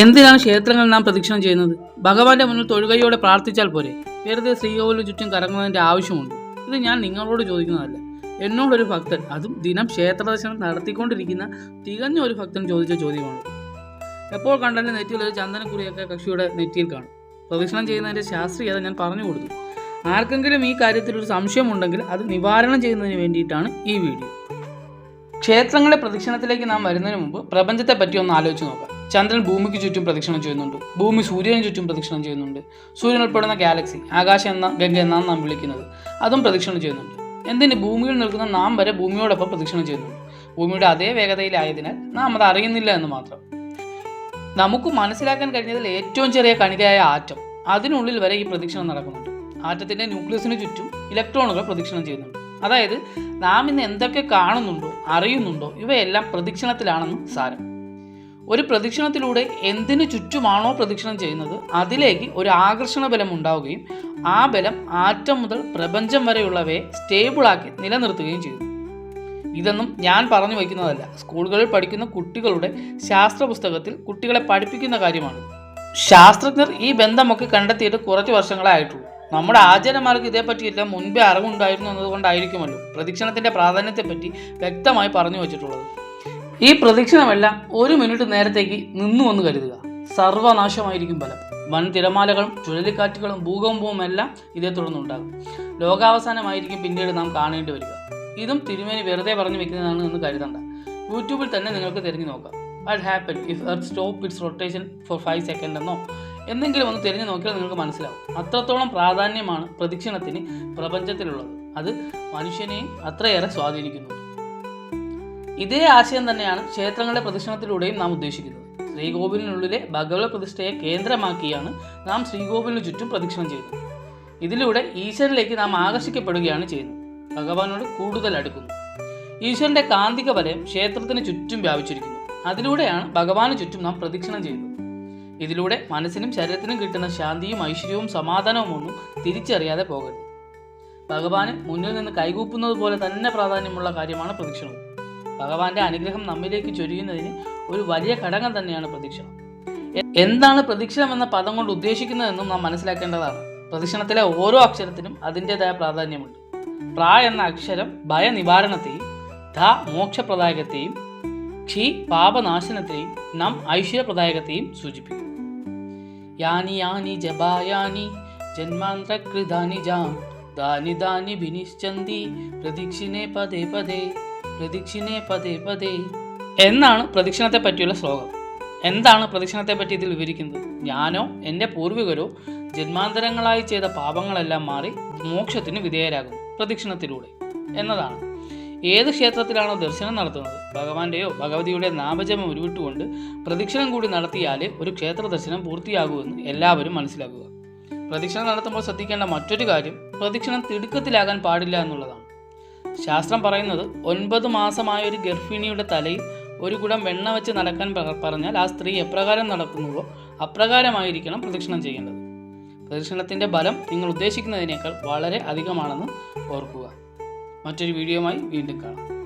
എന്തിനാണ് ക്ഷേത്രങ്ങൾ നാം പ്രദക്ഷിണം ചെയ്യുന്നത്? ഭഗവാന്റെ മുന്നിൽ തൊഴുകയോടെ പ്രാർത്ഥിച്ചാൽ പോരെ. വെറുതെ ശ്രീകോവിലിന് ചുറ്റും കറങ്ങുന്നതിന്റെ ആവശ്യമുണ്ട്. ഇത് ഞാൻ നിങ്ങളോട് ചോദിക്കുന്നതല്ല. എന്നോടൊരു ഭക്തൻ അതും ദിനം ക്ഷേത്ര ദർശനം നടത്തിക്കൊണ്ടിരിക്കുന്ന തികഞ്ഞ ഒരു ഭക്തൻ ചോദിച്ച ചോദ്യമാണ്. എപ്പോൾ കണ്ടാലും നെറ്റിയിൽ ഒരു ചന്ദനക്കുറിയൊക്കെ കക്ഷിയുടെ നെറ്റിയിൽ കാണും. പ്രദക്ഷിണം ചെയ്യുന്നതിന്റെ ശാസ്ത്രീയത ഞാൻ പറഞ്ഞു കൊടുത്തു. ആർക്കെങ്കിലും ഈ കാര്യത്തിൽ ഒരു സംശയമുണ്ടെങ്കിൽ അത് നിവാരണം ചെയ്യുന്നതിന് വേണ്ടിയിട്ടാണ് ഈ വീഡിയോ. ക്ഷേത്രങ്ങളുടെ പ്രദക്ഷിണത്തിലേക്ക് നാം വരുന്നതിന് മുമ്പ് പ്രപഞ്ചത്തെ പറ്റി ഒന്ന് ആലോചിച്ച് നോക്കാം. ചന്ദ്രൻ ഭൂമിക്ക് ചുറ്റും പ്രദക്ഷിണം ചെയ്യുന്നുണ്ട്. ഭൂമി സൂര്യന് ചുറ്റും പ്രദക്ഷിണം ചെയ്യുന്നുണ്ട്. സൂര്യൻ ഉൾപ്പെടുന്ന ഗാലക്സി ആകാശം എന്ന ഗംഗ എന്നാണ് നാം വിളിക്കുന്നത്. അതും പ്രദക്ഷിണം ചെയ്യുന്നുണ്ട്. എന്തിന്? ഭൂമിയിൽ നിൽക്കുന്ന നാം വരെ ഭൂമിയോടൊപ്പം പ്രദക്ഷിണം ചെയ്യുന്നുണ്ട്. ഭൂമിയുടെ അതേ വേഗതയിലായതിനാൽ നാം അത് അറിയുന്നില്ല എന്ന് മാത്രം. നമുക്ക് മനസ്സിലാക്കാൻ കഴിഞ്ഞതിൽ ഏറ്റവും ചെറിയ കണികയായ ആറ്റം. അതിനുള്ളിൽ വരെ ഈ പ്രദക്ഷിണം നടക്കുന്നുണ്ട്. ആറ്റത്തിന്റെ ന്യൂക്ലിയസിന് ചുറ്റും ഇലക്ട്രോണുകൾ പ്രദക്ഷിണം ചെയ്യുന്നുണ്ട്. അതായത് നാം ഇന്ന് എന്തൊക്കെ കാണുന്നുണ്ടോ അറിയുന്നുണ്ടോ ഇവയെല്ലാം പ്രദക്ഷിണത്തിലാണെന്ന് സാരം. ഒരു പ്രദക്ഷിണത്തിലൂടെ എന്തിനു ചുറ്റുമാണോ പ്രദക്ഷിണം ചെയ്യുന്നത് അതിലേക്ക് ഒരു ആകർഷണ ബലം ഉണ്ടാവുകയും ആ ബലം ആറ്റം മുതൽ പ്രപഞ്ചം വരെയുള്ളവയെ സ്റ്റേബിളാക്കി നിലനിർത്തുകയും ചെയ്യുന്നു ഇതൊന്നും ഞാൻ പറഞ്ഞു വയ്ക്കുന്നതല്ല. സ്കൂളുകളിൽ പഠിക്കുന്ന കുട്ടികളുടെ ശാസ്ത്ര പുസ്തകത്തിൽ കുട്ടികളെ പഠിപ്പിക്കുന്ന കാര്യമാണ്. ശാസ്ത്രജ്ഞർ ഈ ബന്ധമൊക്കെ കണ്ടെത്തിയിട്ട് കുറച്ച് വർഷങ്ങളെ ആയിട്ടുള്ളൂ. നമ്മുടെ ആചാര്യന്മാർക്ക് ഇതേപ്പറ്റിയെല്ലാം മുൻപേ അറിവുണ്ടായിരുന്നു എന്നതുകൊണ്ടായിരിക്കുമല്ലോ പ്രദക്ഷിണത്തിന്റെ പ്രാധാന്യത്തെപ്പറ്റി വ്യക്തമായി പറഞ്ഞു വച്ചിട്ടുള്ളത്. ഈ പ്രദക്ഷിണമെല്ലാം ഒരു മിനിറ്റ് നേരത്തേക്ക് നിന്നു എന്ന് കരുതുക. സർവനാശമായിരിക്കും ഫലം. വൻ തിരമാലകളും ചുഴലിക്കാറ്റുകളും ഭൂകമ്പവും എല്ലാം ഇതേ തുടർന്നുണ്ടാകും. ലോകാവസാനമായിരിക്കും പിന്നീട് നാം കാണേണ്ടി വരിക. ഇതും തിരുമേനി വെറുതെ പറഞ്ഞു വെക്കുന്നതാണ് എന്ന് കരുതണ്ട. യൂട്യൂബിൽ തന്നെ നിങ്ങൾക്ക് തിരഞ്ഞു നോക്കാം. What happen if earth stop its rotation four five second എന്നോ? എന്തെങ്കിലും ഒന്ന് തിരഞ്ഞു നോക്കിയാൽ നിങ്ങൾക്ക് മനസ്സിലാവും. അത്രത്തോളം പ്രാധാന്യമാണ് പ്രദക്ഷിണത്തിന് പ്രപഞ്ചത്തിലുള്ളത്. അത് മനുഷ്യനെയും അത്രയേറെ സ്വാധീനിക്കുന്നുണ്ട്. ഇതേ ആശയം തന്നെയാണ് ക്ഷേത്രങ്ങളുടെ പ്രദക്ഷിണത്തിലൂടെയും നാം ഉദ്ദേശിക്കുന്നത്. ശ്രീകോവിലിനുള്ളിലെ ഭഗവത് പ്രതിഷ്ഠയെ കേന്ദ്രമാക്കിയാണ് നാം ശ്രീകോവിലിന് ചുറ്റും പ്രദക്ഷിണം ചെയ്യുന്നത്. ഇതിലൂടെ ഈശ്വരനിലേക്ക് നാം ആകർഷിക്കപ്പെടുകയാണ് ചെയ്യുന്നത്. ഭഗവാനോട് കൂടുതൽ അടുക്കുന്നു. ഈശ്വരന്റെ കാന്തിക വലയം ക്ഷേത്രത്തിന് ചുറ്റും വ്യാപിച്ചിരിക്കുന്നു. അതിലൂടെയാണ് ഭഗവാന് ചുറ്റും നാം പ്രദക്ഷിണം ചെയ്യുന്നത്. ഇതിലൂടെ മനസ്സിനും ശരീരത്തിനും കിട്ടുന്ന ശാന്തിയും ഐശ്വര്യവും സമാധാനവും ഒന്നും തിരിച്ചറിയാതെ പോകരുത്. ഭഗവാന് മുന്നിൽ നിന്ന് കൈകൂപ്പുന്നത് പോലെ തന്നെ പ്രാധാന്യമുള്ള കാര്യമാണ് പ്രദക്ഷിണവും. ഭഗവാന്റെ അനുഗ്രഹം നമ്മിലേക്ക് ചൊരിയുന്നതിന് ഒരു വലിയ ഘടകം തന്നെയാണ് പ്രദക്ഷിണം. എന്താണ് പ്രദക്ഷിണം എന്ന പദം കൊണ്ട് ഉദ്ദേശിക്കുന്നതെന്നും നാം മനസ്സിലാക്കേണ്ടതാണ്. പ്രദക്ഷിണത്തിലെ ഓരോ അക്ഷരത്തിനും അതിന്റെതായ പ്രാധാന്യമുണ്ട്. പ്രാ എന്ന അക്ഷരം ഭയനിവാരണത്തെയും ധ മോക്ഷപ്രദായകത്തെയും ക്ഷി പാപനാശനത്തെയും നം ഐശ്വര്യപ്രദായകത്തെയും സൂചിപ്പിക്കും യാനി യാനി ജപായാനി ജാം ദാനി ദാനി ഭിനിശ്ചന്തി പ്രദക്ഷിണേ പദേ പദേ പ്രദക്ഷിണേ പതേ പതേ എന്നാണ് പ്രദക്ഷിണത്തെ പറ്റിയുള്ള ശ്ലോകം. എന്താണ് പ്രദക്ഷിണത്തെ പറ്റി ഇതിൽ വിവരിക്കുന്നത്? ഞാനോ എന്റെ പൂർവികരോ ജന്മാന്തരങ്ങളായി ചെയ്ത പാപങ്ങളെല്ലാം മാറി മോക്ഷത്തിന് വിധേയരാകുന്നു പ്രദക്ഷിണത്തിലൂടെ എന്നതാണ്. ഏത് ക്ഷേത്രത്തിലാണോ ദർശനം നടത്തുന്നത്? ഭഗവാന്റെയോ ഭഗവതിയുടെ നാമജപം ഉരുവിട്ടുകൊണ്ട് പ്രദക്ഷിണം കൂടി നടത്തിയാലേ ഒരു ക്ഷേത്ര ദർശനം പൂർത്തിയാകുമെന്ന് എല്ലാവരും മനസ്സിലാക്കുക. പ്രദക്ഷിണം നടത്തുമ്പോൾ ശ്രദ്ധിക്കേണ്ട മറ്റൊരു കാര്യം പ്രദക്ഷിണം തിടുക്കത്തിലാകാൻ പാടില്ല എന്നുള്ളതാണ്. ശാസ്ത്രം പറയുന്നത് ഒൻപത് മാസമായ ഒരു ഗർഭിണിയുടെ തലയിൽ ഒരു കുടം വെണ്ണ വെച്ച് നടക്കാൻ പറഞ്ഞാൽ ആ സ്ത്രീ എപ്രകാരം നടക്കുന്നുവോ അപ്രകാരമായിരിക്കണം പ്രദക്ഷിണം ചെയ്യേണ്ടത്. പ്രദക്ഷിണത്തിന്റെ ഫലം നിങ്ങൾ ഉദ്ദേശിക്കുന്നതിനേക്കാൾ വളരെ അധികമാണെന്ന് ഓർക്കുക. മറ്റൊരു വീഡിയോയുമായി വീണ്ടും കാണാം.